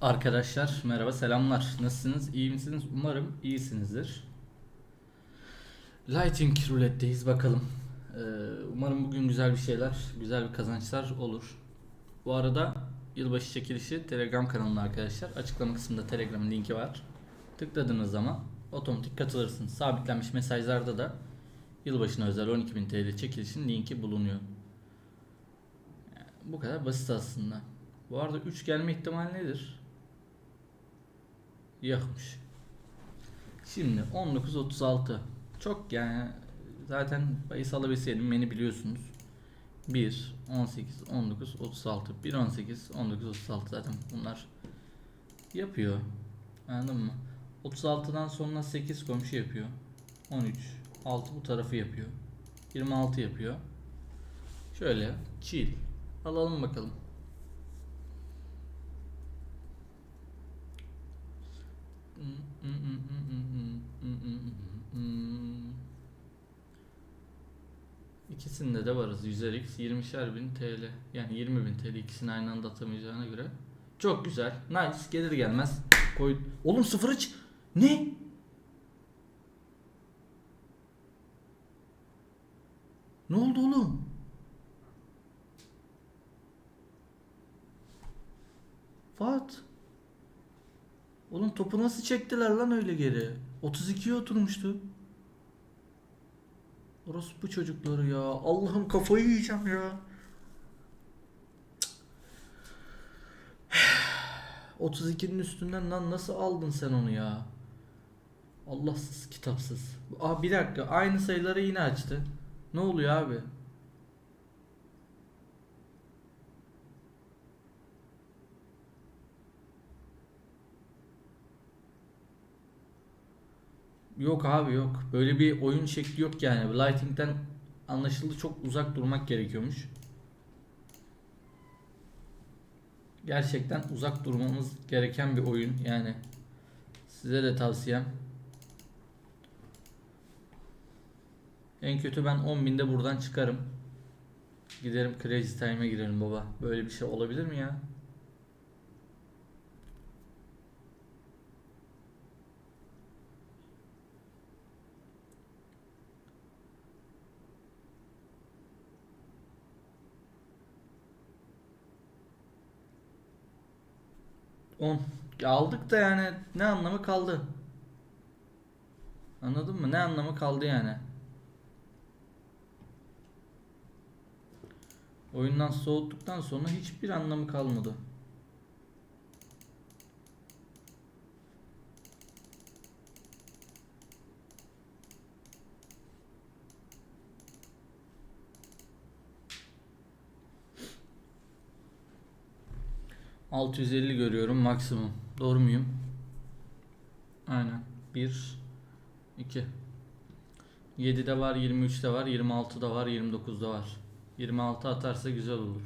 Arkadaşlar merhaba selamlar. Nasılsınız? İyi misiniz? Umarım iyisinizdir. Lighting Roulette'deyiz bakalım. Ee, umarım bugün güzel bir şeyler, güzel bir kazançlar olur. Bu arada yılbaşı çekilişi Telegram kanalında arkadaşlar. Açıklama kısmında Telegram linki var. Tıkladığınız zaman otomatik katılırsınız. Sabitlenmiş mesajlarda da yılbaşına özel 12.000 TL çekilişin linki bulunuyor. Yani bu kadar basit aslında. Bu arada 3 gelme ihtimali nedir? Yokmuş. Şimdi 19.36 çok yani zaten bahis alabilseydim beni biliyorsunuz. 1, 18, 19, 36, 1, 18, 19, 36 zaten bunlar yapıyor. Anladın mı? 36'dan sonra 8 komşu yapıyor. 13, 6 bu tarafı yapıyor. 26 yapıyor. Şöyle chill. Alalım bakalım. İkisinde de varız. 100'er x 20'şer bin TL. Yani 20 bin TL ikisini aynı anda atamayacağına göre. Çok güzel. Nice. Gelir gelmez. Koy. Oğlum sıfır hiç. Ne? Ne oldu oğlum? Fat. Oğlum topu nasıl çektiler lan öyle geri? 32'ye oturmuştu. Orospu çocukları ya. Allah'ım kafayı yiyeceğim ya. Cık. 32'nin üstünden lan nasıl aldın sen onu ya? Allahsız kitapsız. Aa bir dakika aynı sayıları yine açtı. Ne oluyor abi? Yok abi yok. Böyle bir oyun şekli yok yani. Lighting'den anlaşıldı çok uzak durmak gerekiyormuş. Gerçekten uzak durmamız gereken bir oyun yani. Size de tavsiyem. En kötü ben 10.000'de buradan çıkarım. Giderim Crazy Time'e girerim baba. Böyle bir şey olabilir mi ya? On. Ya aldık da yani ne anlamı kaldı? Anladın mı? Ne anlamı kaldı yani? Oyundan soğuttuktan sonra hiçbir anlamı kalmadı. ...650 görüyorum maksimum. Doğru muyum? Aynen. 1 2 7'de var, 23'te var, 26'da var, 29'da var. 26 atarsa güzel olur.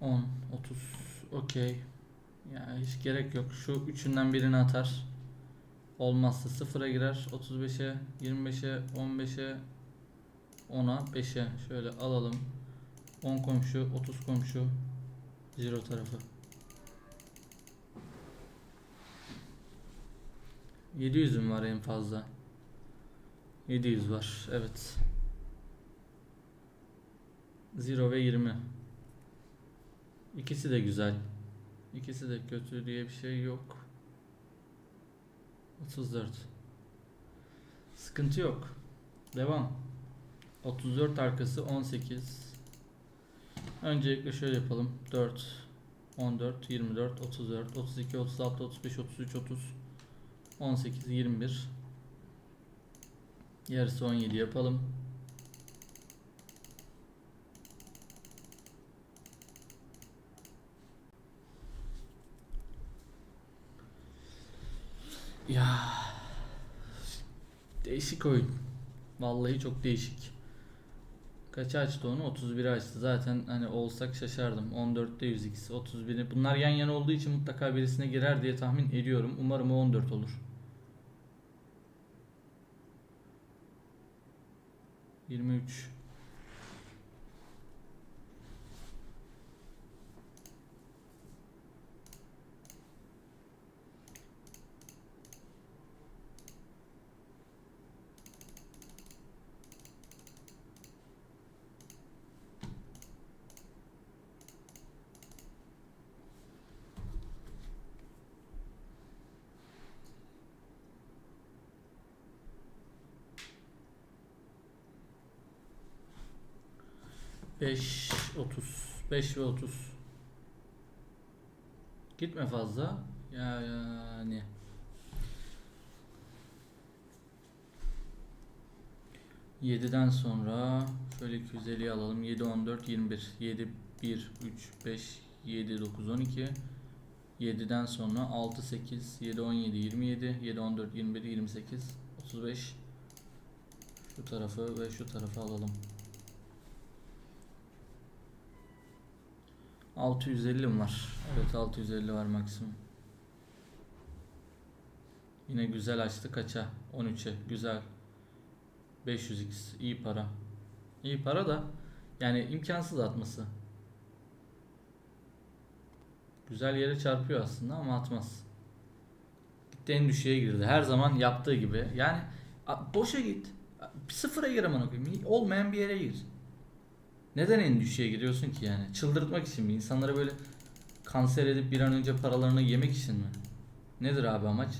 On, otuz, okey. Ya hiç gerek yok. Şu üçünden birini atar. Olmazsa sıfıra girer. 35'e, 25'e, 15'e, 10'a, 5'e şöyle alalım. 10 komşu, 30 komşu, zero tarafı. 700'üm var en fazla. 700 var. Evet. 0 ve 20. İkisi de güzel. İkisi de kötü diye bir şey yok. 34. Sıkıntı yok. Devam. 34 arkası 18. Öncelikle şöyle yapalım. 4 14 24 34 32 36 35 33 30 18 21 Yarısı 17 yapalım. Ya değişik oyun. Vallahi çok değişik. Kaça açtı onu? 31 açtı. Zaten hani olsak şaşardım. 14'te 100x, 31'i. Bunlar yan yana olduğu için mutlaka birisine girer diye tahmin ediyorum. Umarım o 14 olur. 23 5 30 5 ve 30 Gitme fazla. Ya yani. Yediden sonra şöyle 250'yi alalım. 7 14 21 7 1 3 5 7 9 12 7'den sonra 6 8 7 17 27 7 14 21 28 35 şu tarafı ve şu tarafı alalım. 650 mi var? Evet 650 var maksimum. Yine güzel açtı kaça? 13'e güzel. 500x iyi para. İyi para da yani imkansız atması. Güzel yere çarpıyor aslında ama atmaz. Gitti en düşüğe girdi. Her zaman yaptığı gibi. Yani boşa git. Sıfıra gir aman koyayım. Olmayan bir yere gir. Neden en düşüğe giriyorsun ki yani? Çıldırtmak için mi? İnsanları böyle kanser edip bir an önce paralarını yemek için mi? Nedir abi amaç?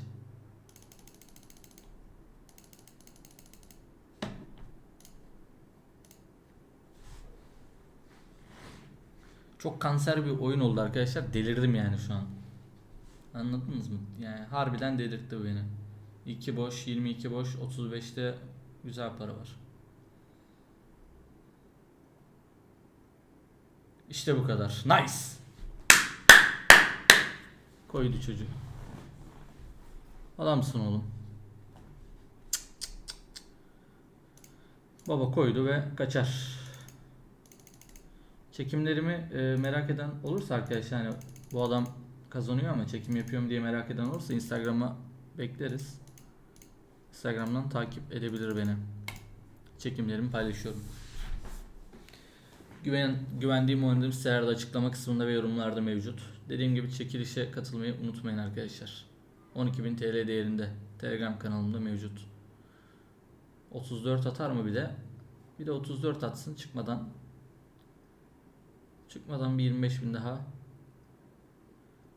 Çok kanser bir oyun oldu arkadaşlar. Delirdim yani şu an. Anladınız mı? Yani harbiden delirtti beni. 2 boş, 22 boş, 35'te güzel para var. İşte bu kadar. Nice. Koydu çocuğu. Adamsın oğlum. Baba koydu ve kaçar. Çekimlerimi e, merak eden olursa arkadaşlar hani bu adam kazanıyor ama çekim yapıyorum diye merak eden olursa Instagram'a bekleriz. Instagram'dan takip edebilir beni. Çekimlerimi paylaşıyorum. Güven, güvendiğim oynadığım sitelerde açıklama kısmında ve yorumlarda mevcut. Dediğim gibi çekilişe katılmayı unutmayın arkadaşlar. 12.000 TL değerinde Telegram kanalımda mevcut. 34 atar mı bir de? Bir de 34 atsın çıkmadan. Çıkmadan bir 25 bin daha.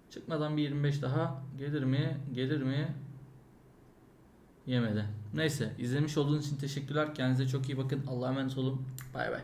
Çıkmadan bir 25 daha. Gelir mi? Gelir mi? Yemedi. Neyse izlemiş olduğunuz için teşekkürler. Kendinize çok iyi bakın. Allah'a emanet olun. Bay bay.